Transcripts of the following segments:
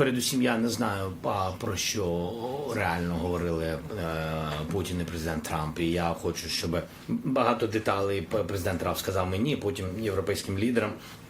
Передусім, я не знаю про що реально говорили е, Путін і президент Трамп. І я хочу, щоб багато деталей президент Трамп сказав мені, потім європейським лідерам.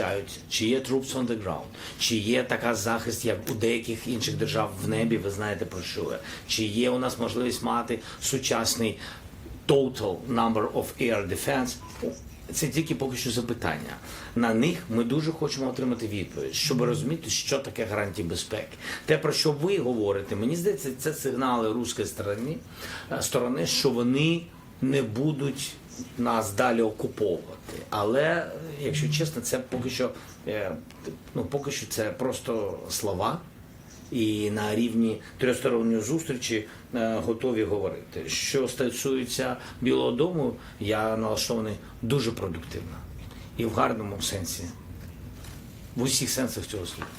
підключають, чи є troops on the ground, чи є така захист, як у деяких інших держав в небі. Ви знаєте про що я. Чи є у нас можливість мати сучасний total number of air defense. Це тільки поки що запитання. На них ми дуже хочемо отримати відповідь, щоб розуміти, що таке гарантії безпеки. Те, про що ви говорите, мені здається, це сигнали руської сторони, сторони, що вони не будуть нас далі окуповувати. Але, якщо чесно, це поки що, е, ну, поки що це просто слова і на рівні трьохсторонньої зустрічі е, готові говорити. Що стосується Білого Дому, я налаштований дуже продуктивно і в гарному сенсі, в усіх сенсах цього слова.